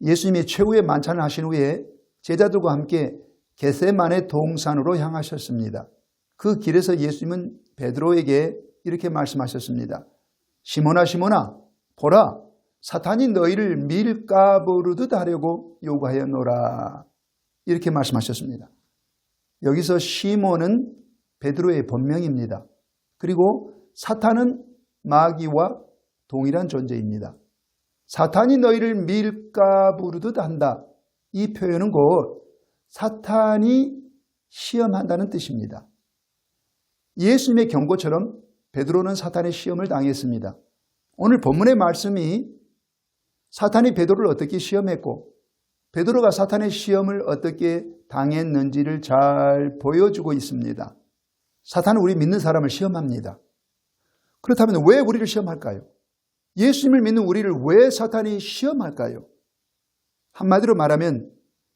예수님이 최후의 만찬을 하신 후에 제자들과 함께 게세만의 동산으로 향하셨습니다. 그 길에서 예수님은 베드로에게 이렇게 말씀하셨습니다. 시몬아 시몬아 보라 사탄이 너희를 밀가부르듯 하려고 요구하였노라. 이렇게 말씀하셨습니다. 여기서 시몬은 베드로의 본명입니다. 그리고 사탄은 마귀와 동일한 존재입니다. 사탄이 너희를 밀가 부르듯 한다. 이 표현은 곧 사탄이 시험한다는 뜻입니다. 예수님의 경고처럼 베드로는 사탄의 시험을 당했습니다. 오늘 본문의 말씀이 사탄이 베드로를 어떻게 시험했고 베드로가 사탄의 시험을 어떻게 당했는지를 잘 보여주고 있습니다. 사탄은 우리 믿는 사람을 시험합니다. 그렇다면 왜 우리를 시험할까요? 예수님을 믿는 우리를 왜 사탄이 시험할까요? 한마디로 말하면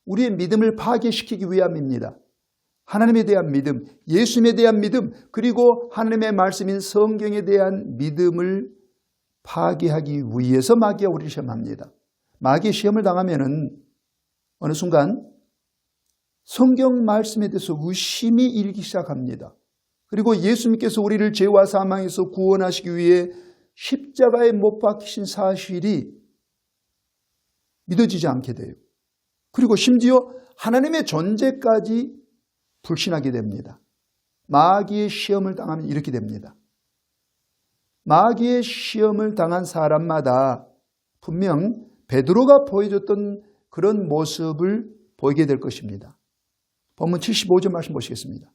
우리의 믿음을 파괴시키기 위함입니다. 하나님에 대한 믿음, 예수님에 대한 믿음, 그리고 하나님의 말씀인 성경에 대한 믿음을 파괴하기 위해서 마귀가 우리를 시험합니다. 마귀의 시험을 당하면은 어느 순간 성경 말씀에 대해서 의심이 일기 시작합니다. 그리고 예수님께서 우리를 죄와 사망에서 구원하시기 위해 십자가에 못 박히신 사실이 믿어지지 않게 돼요. 그리고 심지어 하나님의 존재까지 불신하게 됩니다. 마귀의 시험을 당하면 이렇게 됩니다. 마귀의 시험을 당한 사람마다 분명 베드로가 보여줬던 그런 모습을 보이게 될 것입니다. 본문 75절 말씀 보시겠습니다.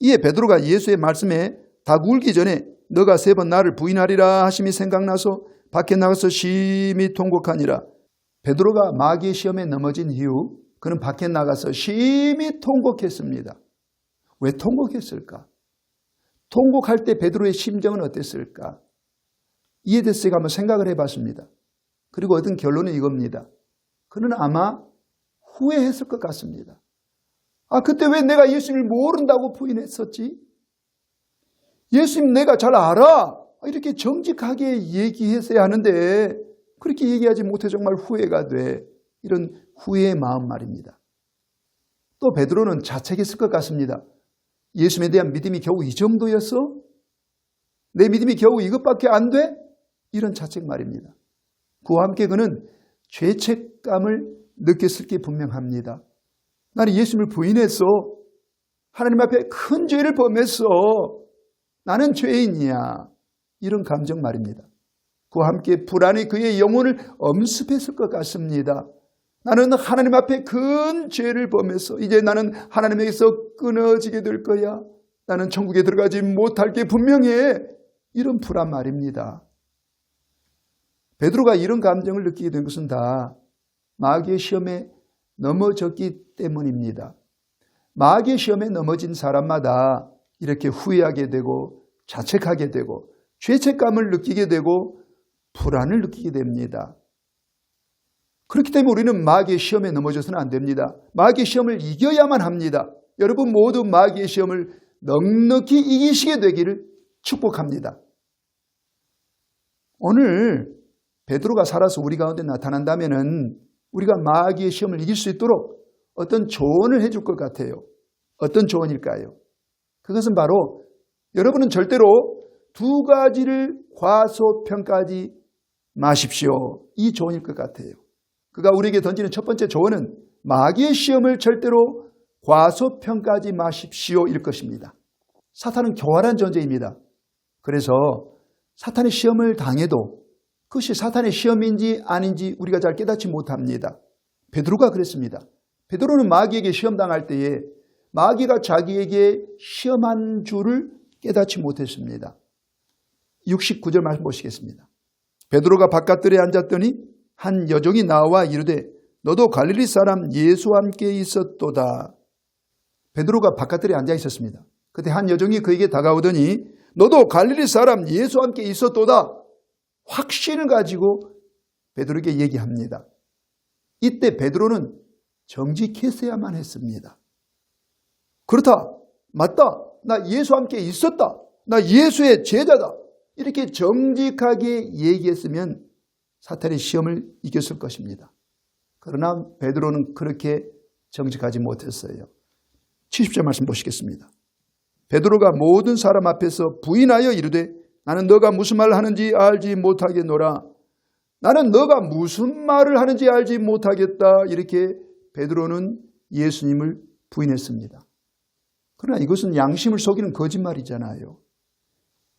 이에 베드로가 예수의 말씀에 닭 울기 전에 너가 세 번 나를 부인하리라 하심이 생각나서 밖에 나가서 심히 통곡하니라. 베드로가 마귀의 시험에 넘어진 이후 그는 밖에 나가서 심히 통곡했습니다. 왜 통곡했을까? 통곡할 때 베드로의 심정은 어땠을까? 이에 대해서 제가 한번 생각을 해봤습니다. 그리고 얻은 결론은 이겁니다. 그는 아마 후회했을 것 같습니다. 아, 그때 왜 내가 예수님을 모른다고 부인했었지? 예수님 내가 잘 알아. 이렇게 정직하게 얘기했어야 하는데 그렇게 얘기하지 못해 정말 후회가 돼. 이런 후회의 마음 말입니다. 또 베드로는 자책했을 것 같습니다. 예수님에 대한 믿음이 겨우 이 정도였어? 내 믿음이 겨우 이것밖에 안 돼? 이런 자책 말입니다. 그와 함께 그는 죄책감을 느꼈을 게 분명합니다. 나는 예수님을 부인했어. 하나님 앞에 큰 죄를 범했어. 나는 죄인이야. 이런 감정 말입니다. 그와 함께 불안이 그의 영혼을 엄습했을 것 같습니다. 나는 하나님 앞에 큰 죄를 범했어. 이제 나는 하나님에게서 끊어지게 될 거야. 나는 천국에 들어가지 못할 게 분명해. 이런 불안 말입니다. 베드로가 이런 감정을 느끼게 된 것은 다 마귀의 시험에 넘어졌기 때문입니다. 마귀의 시험에 넘어진 사람마다 이렇게 후회하게 되고 자책하게 되고 죄책감을 느끼게 되고 불안을 느끼게 됩니다. 그렇기 때문에 우리는 마귀의 시험에 넘어져서는 안 됩니다. 마귀의 시험을 이겨야만 합니다. 여러분 모두 마귀의 시험을 넉넉히 이기시게 되기를 축복합니다. 오늘 베드로가 살아서 우리 가운데 나타난다면은 우리가 마귀의 시험을 이길 수 있도록 어떤 조언을 해줄 것 같아요. 어떤 조언일까요? 그것은 바로 여러분은 절대로 두 가지를 과소평가하지 마십시오. 이 조언일 것 같아요. 그가 우리에게 던지는 첫 번째 조언은 마귀의 시험을 절대로 과소평가하지 마십시오일 것입니다. 사탄은 교활한 존재입니다. 그래서 사탄의 시험을 당해도 그것이 사탄의 시험인지 아닌지 우리가 잘 깨닫지 못합니다. 베드로가 그랬습니다. 베드로는 마귀에게 시험당할 때에 마귀가 자기에게 시험한 줄을 깨닫지 못했습니다. 69절 말씀 보시겠습니다. 베드로가 바깥들에 앉았더니 한 여종이 나와 이르되 너도 갈릴리 사람 예수와 함께 있었도다. 베드로가 바깥들에 앉아 있었습니다. 그때 한 여종이 그에게 다가오더니 너도 갈릴리 사람 예수와 함께 있었도다. 확신을 가지고 베드로에게 얘기합니다. 이때 베드로는 정직했어야만 했습니다. 그렇다. 맞다. 나 예수와 함께 있었다. 나 예수의 제자다. 이렇게 정직하게 얘기했으면 사탄의 시험을 이겼을 것입니다. 그러나 베드로는 그렇게 정직하지 못했어요. 70절 말씀 보시겠습니다. 베드로가 모든 사람 앞에서 부인하여 이르되 나는 너가 무슨 말을 하는지 알지 못하겠노라. 나는 너가 무슨 말을 하는지 알지 못하겠다. 이렇게 베드로는 예수님을 부인했습니다. 그러나 이것은 양심을 속이는 거짓말이잖아요.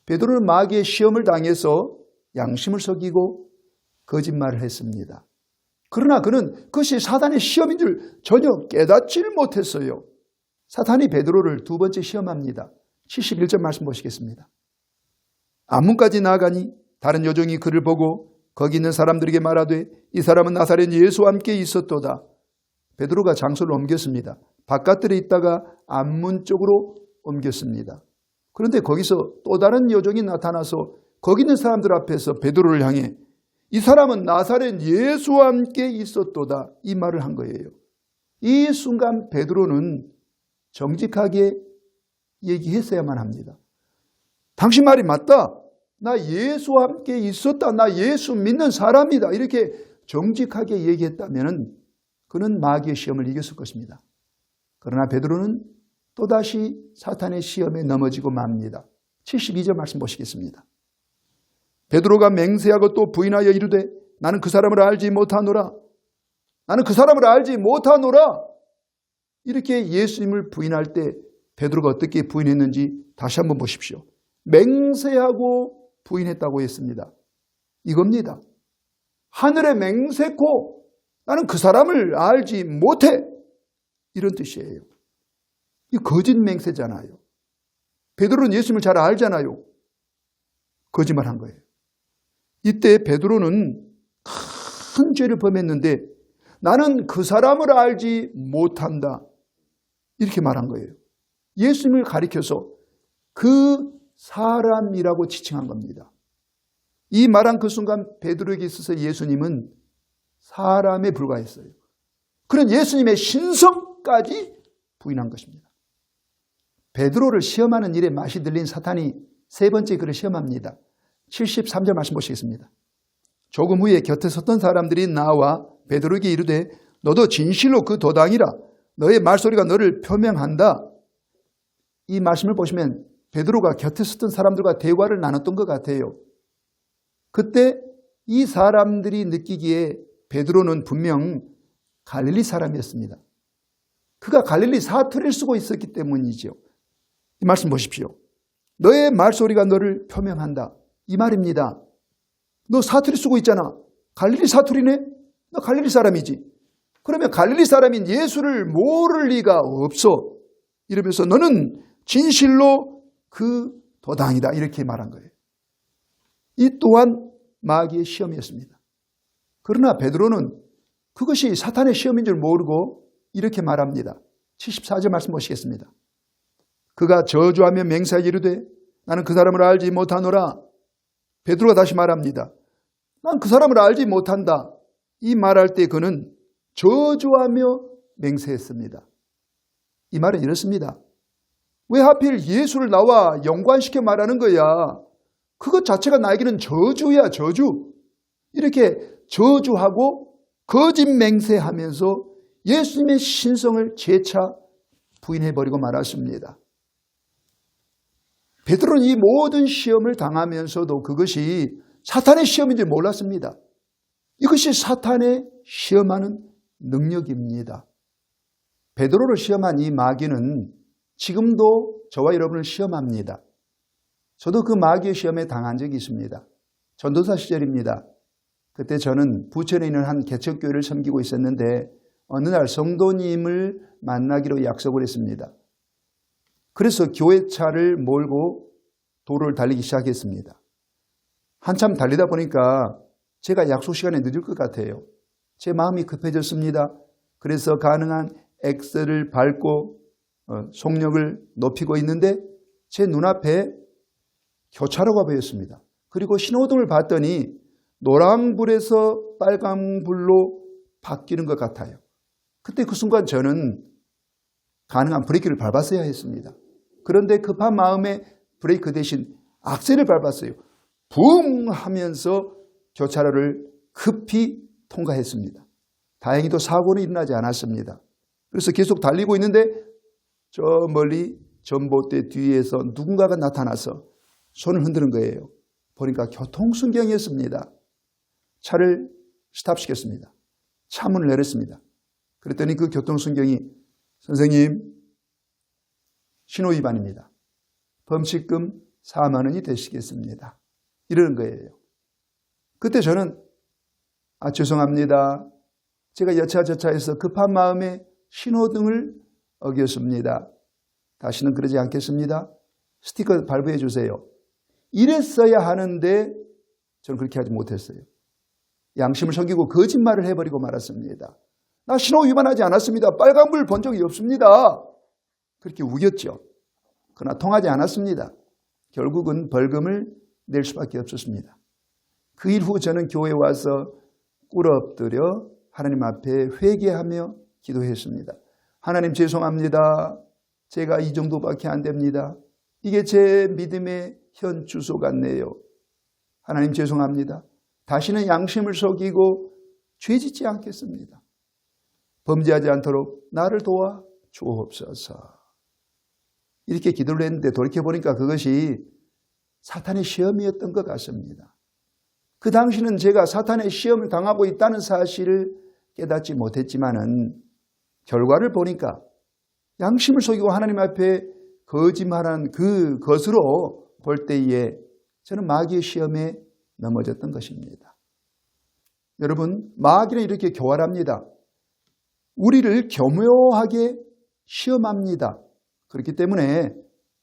베드로는 마귀의 시험을 당해서 양심을 속이고 거짓말을 했습니다. 그러나 그는 그것이 사단의 시험인 줄 전혀 깨닫지를 못했어요. 사탄이 베드로를 두 번째 시험합니다. 71절 말씀 보시겠습니다. 안문까지 나아가니 다른 여종이 그를 보고 거기 있는 사람들에게 말하되 이 사람은 나사렛 예수와 함께 있었도다. 베드로가 장소를 옮겼습니다. 바깥들에 있다가 안문 쪽으로 옮겼습니다. 그런데 거기서 또 다른 여종이 나타나서 거기 있는 사람들 앞에서 베드로를 향해 이 사람은 나사렛 예수와 함께 있었도다. 이 말을 한 거예요. 이 순간 베드로는 정직하게 얘기했어야만 합니다. 당신 말이 맞다. 나 예수와 함께 있었다. 나 예수 믿는 사람이다. 이렇게 정직하게 얘기했다면 그는 마귀의 시험을 이겼을 것입니다. 그러나 베드로는 또다시 사탄의 시험에 넘어지고 맙니다. 72절 말씀 보시겠습니다. 베드로가 맹세하고 또 부인하여 이르되 나는 그 사람을 알지 못하노라. 나는 그 사람을 알지 못하노라. 이렇게 예수님을 부인할 때 베드로가 어떻게 부인했는지 다시 한번 보십시오. 맹세하고 부인했다고 했습니다. 이겁니다. 하늘에 맹세코 나는 그 사람을 알지 못해. 이런 뜻이에요. 이 거짓 맹세잖아요. 베드로는 예수님을 잘 알잖아요. 거짓말 한 거예요. 이때 베드로는 큰 죄를 범했는데 나는 그 사람을 알지 못한다. 이렇게 말한 거예요. 예수님을 가리켜서 그 사람이라고 지칭한 겁니다. 이 말한 그 순간 베드로에게 있어서 예수님은 사람에 불과했어요. 그런 예수님의 신성 까지 부인한 것입니다. 베드로를 시험하는 일에 맛이 들린 사탄이 세 번째 그를 시험합니다. 73절 말씀 보시겠습니다. 조금 후에 곁에 섰던 사람들이 나와 베드로에게 이르되 너도 진실로 그 도당이라 너의 말소리가 너를 표명한다. 이 말씀을 보시면 베드로가 곁에 섰던 사람들과 대화를 나눴던 것 같아요. 그때 이 사람들이 느끼기에 베드로는 분명 갈릴리 사람이었습니다. 그가 갈릴리 사투리를 쓰고 있었기 때문이죠. 이 말씀 보십시오. 너의 말소리가 너를 표명한다. 이 말입니다. 너 사투리 쓰고 있잖아. 갈릴리 사투리네? 너 갈릴리 사람이지. 그러면 갈릴리 사람인 예수를 모를 리가 없어. 이러면서 너는 진실로 그 도당이다. 이렇게 말한 거예요. 이 또한 마귀의 시험이었습니다. 그러나 베드로는 그것이 사탄의 시험인 줄 모르고 이렇게 말합니다. 74절 말씀 보시겠습니다. 그가 저주하며 맹세하기 이르되 나는 그 사람을 알지 못하노라. 베드로가 다시 말합니다. 난 그 사람을 알지 못한다. 이 말할 때 그는 저주하며 맹세했습니다. 이 말은 이렇습니다. 왜 하필 예수를 나와 연관시켜 말하는 거야? 그것 자체가 나에게는 저주야, 저주. 이렇게 저주하고 거짓 맹세하면서 예수님의 신성을 재차 부인해버리고 말았습니다. 베드로는 이 모든 시험을 당하면서도 그것이 사탄의 시험인지 몰랐습니다. 이것이 사탄의 시험하는 능력입니다. 베드로를 시험한 이 마귀는 지금도 저와 여러분을 시험합니다. 저도 그 마귀의 시험에 당한 적이 있습니다. 전도사 시절입니다. 그때 저는 부천에 있는 한 개척교회를 섬기고 있었는데 어느 날 성도님을 만나기로 약속을 했습니다. 그래서 교회차를 몰고 도로를 달리기 시작했습니다. 한참 달리다 보니까 제가 약속 시간에 늦을 것 같아요. 제 마음이 급해졌습니다. 그래서 가능한 엑셀을 밟고 어, 속력을 높이고 있는데 제 눈앞에 교차로가 보였습니다. 그리고 신호등을 봤더니 노랑불에서 빨간불로 바뀌는 것 같아요. 그때 그 순간 저는 가능한 브레이크를 밟았어야 했습니다. 그런데 급한 마음에 브레이크 대신 악셀을 밟았어요. 붕 하면서 교차로를 급히 통과했습니다. 다행히도 사고는 일어나지 않았습니다. 그래서 계속 달리고 있는데 저 멀리 전봇대 뒤에서 누군가가 나타나서 손을 흔드는 거예요. 보니까 교통순경이었습니다. 차를 스탑시켰습니다. 차문을 내렸습니다. 그랬더니 그 교통순경이 선생님 신호 위반입니다. 범칙금 4만 원이 되시겠습니다. 이러는 거예요. 그때 저는 아 죄송합니다. 제가 여차저차해서 급한 마음에 신호등을 어겼습니다. 다시는 그러지 않겠습니다. 스티커 발부해 주세요. 이랬어야 하는데 저는 그렇게 하지 못했어요. 양심을 섬기고 거짓말을 해버리고 말았습니다. 나 신호 위반하지 않았습니다. 빨간불 본 적이 없습니다. 그렇게 우겼죠. 그러나 통하지 않았습니다. 결국은 벌금을 낼 수밖에 없었습니다. 그 일 후 저는 교회에 와서 꿇어 엎드려 하나님 앞에 회개하며 기도했습니다. 하나님 죄송합니다. 제가 이 정도밖에 안 됩니다. 이게 제 믿음의 현 주소 같네요. 하나님 죄송합니다. 다시는 양심을 속이고 죄짓지 않겠습니다. 범죄하지 않도록 나를 도와 주옵소서. 이렇게 기도를 했는데 돌이켜보니까 그것이 사탄의 시험이었던 것 같습니다. 그 당시는 제가 사탄의 시험을 당하고 있다는 사실을 깨닫지 못했지만은 결과를 보니까 양심을 속이고 하나님 앞에 거짓말한 그 것으로 볼 때에 저는 마귀의 시험에 넘어졌던 것입니다. 여러분, 마귀는 이렇게 교활합니다. 우리를 교묘하게 시험합니다. 그렇기 때문에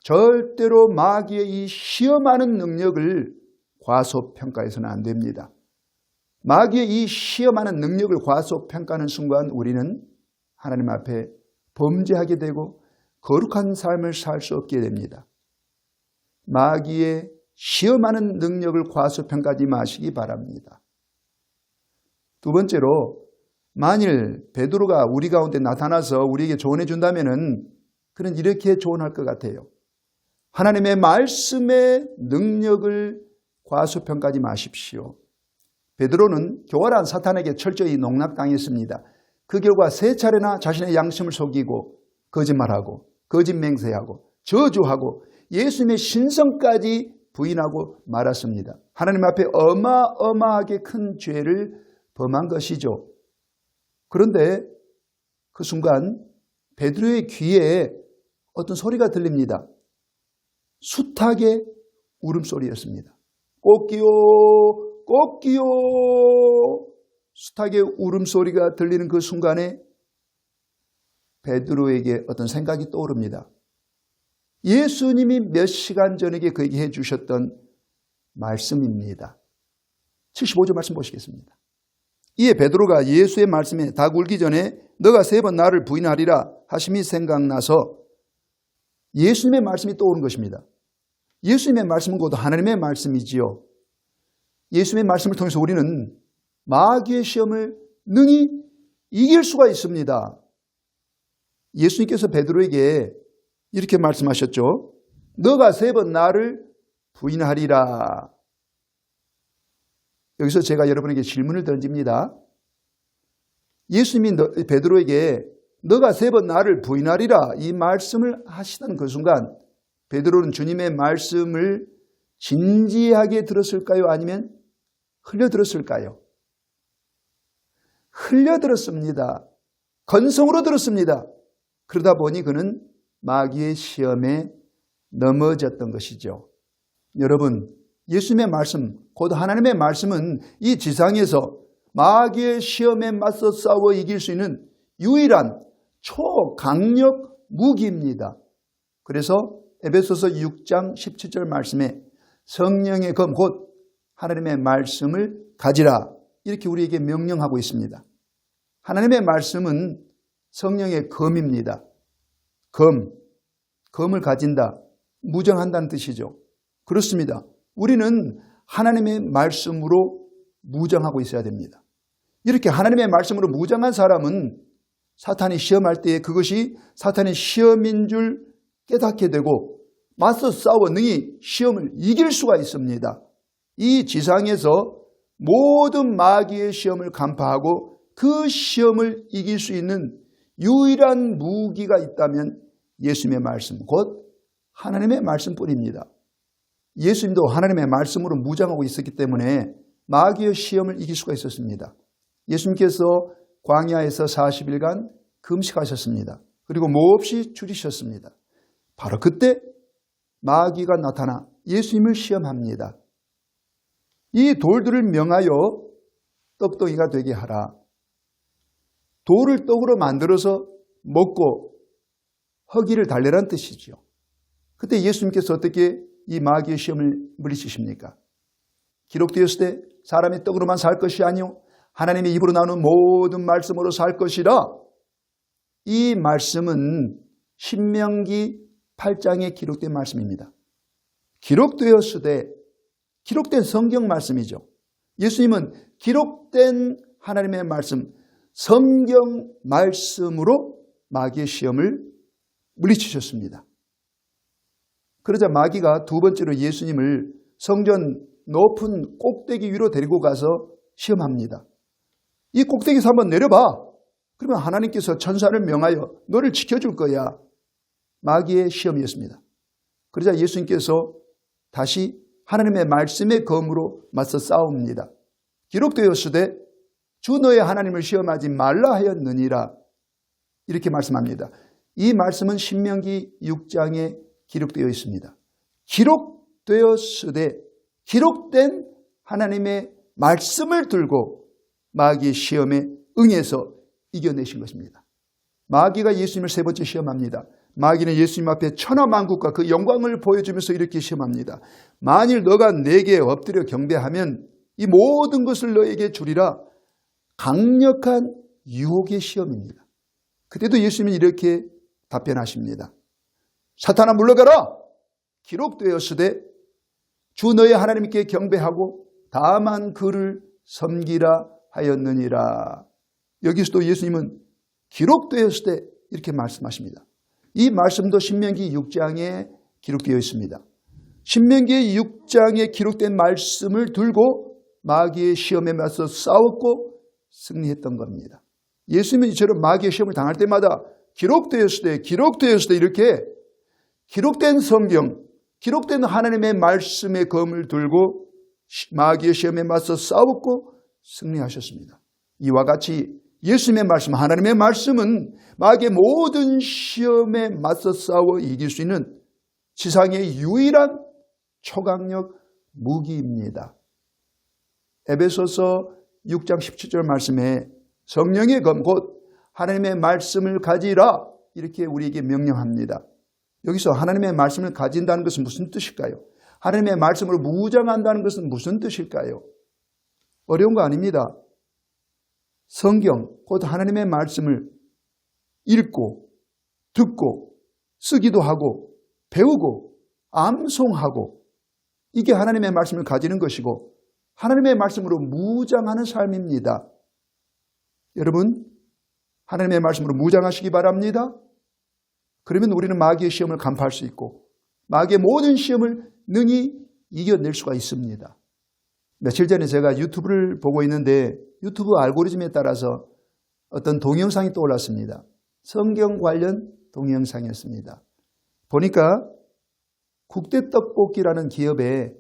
절대로 마귀의 이 시험하는 능력을 과소평가해서는 안 됩니다. 마귀의 이 시험하는 능력을 과소평가하는 순간 우리는 하나님 앞에 범죄하게 되고 거룩한 삶을 살 수 없게 됩니다. 마귀의 시험하는 능력을 과소평가하지 마시기 바랍니다. 두 번째로 만일 베드로가 우리 가운데 나타나서 우리에게 조언해 준다면은 그는 이렇게 조언할 것 같아요. 하나님의 말씀의 능력을 과소평가하지 마십시오. 베드로는 교활한 사탄에게 철저히 농락당했습니다. 그 결과 세 차례나 자신의 양심을 속이고 거짓말하고 거짓 맹세하고 저주하고 예수님의 신성까지 부인하고 말았습니다. 하나님 앞에 어마어마하게 큰 죄를 범한 것이죠. 그런데 그 순간 베드로의 귀에 어떤 소리가 들립니다. 숱하게 울음소리였습니다. 꽃기요, 꽃기요. 숱하게 울음소리가 들리는 그 순간에 베드로에게 어떤 생각이 떠오릅니다. 예수님이 몇 시간 전에 그에게 해주셨던 말씀입니다. 75절 말씀 보시겠습니다. 이에 베드로가 예수의 말씀에 닭 울기 전에 너가 세 번 나를 부인하리라 하심이 생각나서 예수님의 말씀이 떠오른 것입니다. 예수님의 말씀은 곧 하나님의 말씀이지요. 예수님의 말씀을 통해서 우리는 마귀의 시험을 능히 이길 수가 있습니다. 예수님께서 베드로에게 이렇게 말씀하셨죠. 너가 세 번 나를 부인하리라. 여기서 제가 여러분에게 질문을 던집니다. 예수님이 베드로에게 너가 세 번 나를 부인하리라 이 말씀을 하시던 그 순간 베드로는 주님의 말씀을 진지하게 들었을까요? 아니면 흘려 들었을까요? 흘려 들었습니다. 건성으로 들었습니다. 그러다 보니 그는 마귀의 시험에 넘어졌던 것이죠. 여러분, 예수님의 말씀, 곧 하나님의 말씀은 이 지상에서 마귀의 시험에 맞서 싸워 이길 수 있는 유일한 초강력 무기입니다. 그래서 에베소서 6장 17절 말씀에 성령의 검, 곧 하나님의 말씀을 가지라. 이렇게 우리에게 명령하고 있습니다. 하나님의 말씀은 성령의 검입니다. 검, 검을 가진다, 무정한다는 뜻이죠. 그렇습니다. 우리는 하나님의 말씀으로 무정하고 있어야 됩니다. 이렇게 하나님의 말씀으로 무정한 사람은 사탄이 시험할 때 그것이 사탄의 시험인 줄 깨닫게 되고 맞서 싸워 능히 시험을 이길 수가 있습니다. 이 지상에서 모든 마귀의 시험을 간파하고 그 시험을 이길 수 있는 유일한 무기가 있다면 예수님의 말씀, 곧 하나님의 말씀뿐입니다. 예수님도 하나님의 말씀으로 무장하고 있었기 때문에 마귀의 시험을 이길 수가 있었습니다. 예수님께서 광야에서 40일간 금식하셨습니다. 그리고 몹시 줄이셨습니다. 바로 그때 마귀가 나타나 예수님을 시험합니다. 이 돌들을 명하여 떡덩이가 되게 하라. 돌을 떡으로 만들어서 먹고 허기를 달래란 뜻이지요. 그때 예수님께서 어떻게 이 마귀의 시험을 물리치십니까? 기록되었을 때 사람이 떡으로만 살 것이 아니요 하나님의 입으로 나오는 모든 말씀으로 살 것이라 이 말씀은 신명기 8장에 기록된 말씀입니다. 기록되었을 때 기록된 성경 말씀이죠. 예수님은 기록된 하나님의 말씀, 성경 말씀으로 마귀의 시험을 물리치셨습니다. 그러자 마귀가 두 번째로 예수님을 성전 높은 꼭대기 위로 데리고 가서 시험합니다. 이 꼭대기에서 한번 내려봐. 그러면 하나님께서 천사를 명하여 너를 지켜줄 거야. 마귀의 시험이었습니다. 그러자 예수님께서 다시 하나님의 말씀의 검으로 맞서 싸웁니다. 기록되었으되 주 너의 하나님을 시험하지 말라 하였느니라. 이렇게 말씀합니다. 이 말씀은 신명기 6장에 기록되어 있습니다. 기록되었으되 기록된 하나님의 말씀을 들고 마귀의 시험에 응해서 이겨내신 것입니다. 마귀가 예수님을 세 번째 시험합니다. 마귀는 예수님 앞에 천하만국과 그 영광을 보여주면서 이렇게 시험합니다. 만일 너가 내게 엎드려 경배하면 이 모든 것을 너에게 주리라 강력한 유혹의 시험입니다. 그때도 예수님은 이렇게 답변하십니다. 사탄아 물러가라! 기록되었으되 주 너의 하나님께 경배하고 다만 그를 섬기라 하였느니라. 여기서도 예수님은 기록되었을 때 이렇게 말씀하십니다. 이 말씀도 신명기 6장에 기록되어 있습니다. 신명기 6장에 기록된 말씀을 들고 마귀의 시험에 맞서 싸웠고 승리했던 겁니다. 예수님은 이처럼 마귀의 시험을 당할 때마다 기록되었을 때, 기록되었을 때 이렇게 기록된 성경, 기록된 하나님의 말씀의 검을 들고 마귀의 시험에 맞서 싸웠고 승리하셨습니다. 이와 같이 예수님의 말씀, 하나님의 말씀은 마귀의 모든 시험에 맞서 싸워 이길 수 있는 지상의 유일한 초강력 무기입니다. 에베소서 6장 17절 말씀에 성령의 검, 곧 하나님의 말씀을 가지라 이렇게 우리에게 명령합니다. 여기서 하나님의 말씀을 가진다는 것은 무슨 뜻일까요? 하나님의 말씀으로 무장한다는 것은 무슨 뜻일까요? 어려운 거 아닙니다. 성경, 곧 하나님의 말씀을 읽고, 듣고, 쓰기도 하고, 배우고, 암송하고, 이게 하나님의 말씀을 가지는 것이고, 하나님의 말씀으로 무장하는 삶입니다. 여러분, 하나님의 말씀으로 무장하시기 바랍니다. 그러면 우리는 마귀의 시험을 간파할 수 있고, 마귀의 모든 시험을 능히 이겨낼 수가 있습니다. 며칠 전에 제가 유튜브를 보고 있는데 유튜브 알고리즘에 따라서 어떤 동영상이 떠올랐습니다. 성경 관련 동영상이었습니다. 보니까 국대떡볶이라는 기업의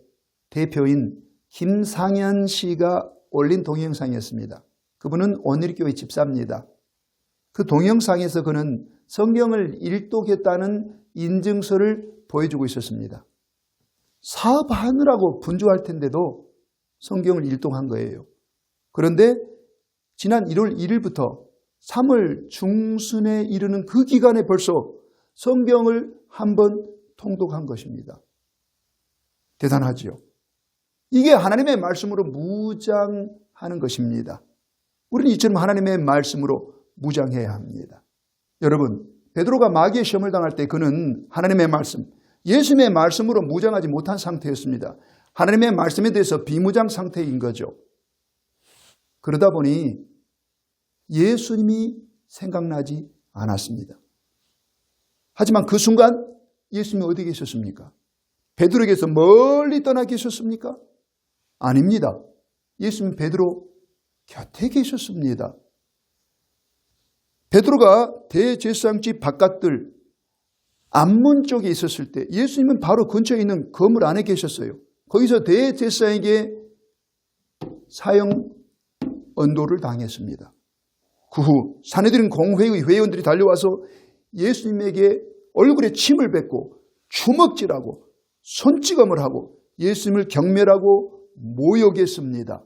대표인 김상현 씨가 올린 동영상이었습니다. 그분은 오늘교회 집사입니다. 그 동영상에서 그는 성경을 일독했다는 인증서를 보여주고 있었습니다. 사업하느라고 분주할 텐데도 성경을 일독한 거예요. 그런데 지난 1월 1일부터 3월 중순에 이르는 그 기간에 벌써 성경을 한 번 통독한 것입니다. 대단하지요. 이게 하나님의 말씀으로 무장하는 것입니다. 우리는 이처럼 하나님의 말씀으로 무장해야 합니다. 여러분, 베드로가 마귀의 시험을 당할 때 그는 하나님의 말씀, 예수님의 말씀으로 무장하지 못한 상태였습니다. 하나님의 말씀에 대해서 비무장 상태인 거죠. 그러다 보니 예수님이 생각나지 않았습니다. 하지만 그 순간 예수님이 어디 계셨습니까? 베드로에게서 멀리 떠나 계셨습니까? 아닙니다. 예수님 베드로 곁에 계셨습니다. 베드로가 대제사장집 바깥들 앞문 쪽에 있었을 때 예수님은 바로 근처에 있는 건물 안에 계셨어요. 거기서 대제사장에게 사형 언도를 당했습니다. 그 후 사내들인 공회의 회원들이 달려와서 예수님에게 얼굴에 침을 뱉고 주먹질하고 손찌검을 하고 예수님을 경멸하고 모욕했습니다.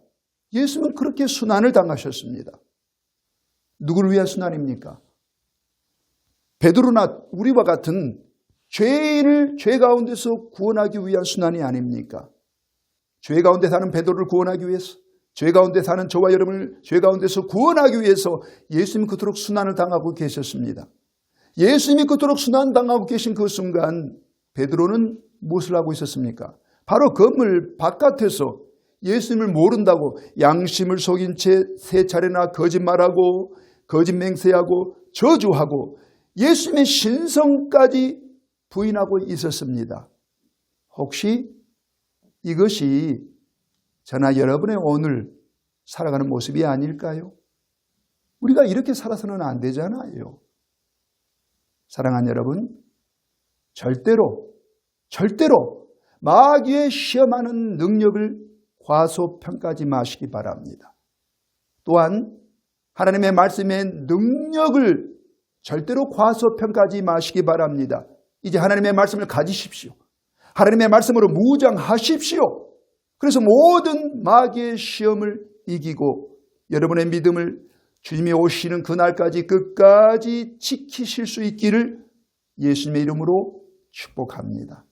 예수님은 그렇게 순환을 당하셨습니다. 누구를 위한 순환입니까? 베드로나 우리와 같은 죄인을 죄 가운데서 구원하기 위한 순환이 아닙니까? 죄 가운데 사는 베드로를 구원하기 위해서 죄 가운데 사는 저와 여러분을 죄 가운데서 구원하기 위해서 예수님 그토록 순환을 당하고 계셨습니다. 예수님이 그토록 순환 당하고 계신 그 순간 베드로는 무엇을 하고 있었습니까? 바로 건물 바깥에서 예수님을 모른다고 양심을 속인 채 세 차례나 거짓말하고 거짓 맹세하고 저주하고 예수님의 신성까지 부인하고 있었습니다. 혹시 이것이 저나 여러분의 오늘 살아가는 모습이 아닐까요? 우리가 이렇게 살아서는 안 되잖아요. 사랑하는 여러분, 절대로, 절대로 마귀의 시험하는 능력을 과소평가하지 마시기 바랍니다. 또한 하나님의 말씀의 능력을 절대로 과소평가하지 마시기 바랍니다. 이제 하나님의 말씀을 가지십시오. 하나님의 말씀으로 무장하십시오. 그래서 모든 마귀의 시험을 이기고 여러분의 믿음을 주님이 오시는 그날까지 끝까지 지키실 수 있기를 예수님의 이름으로 축복합니다.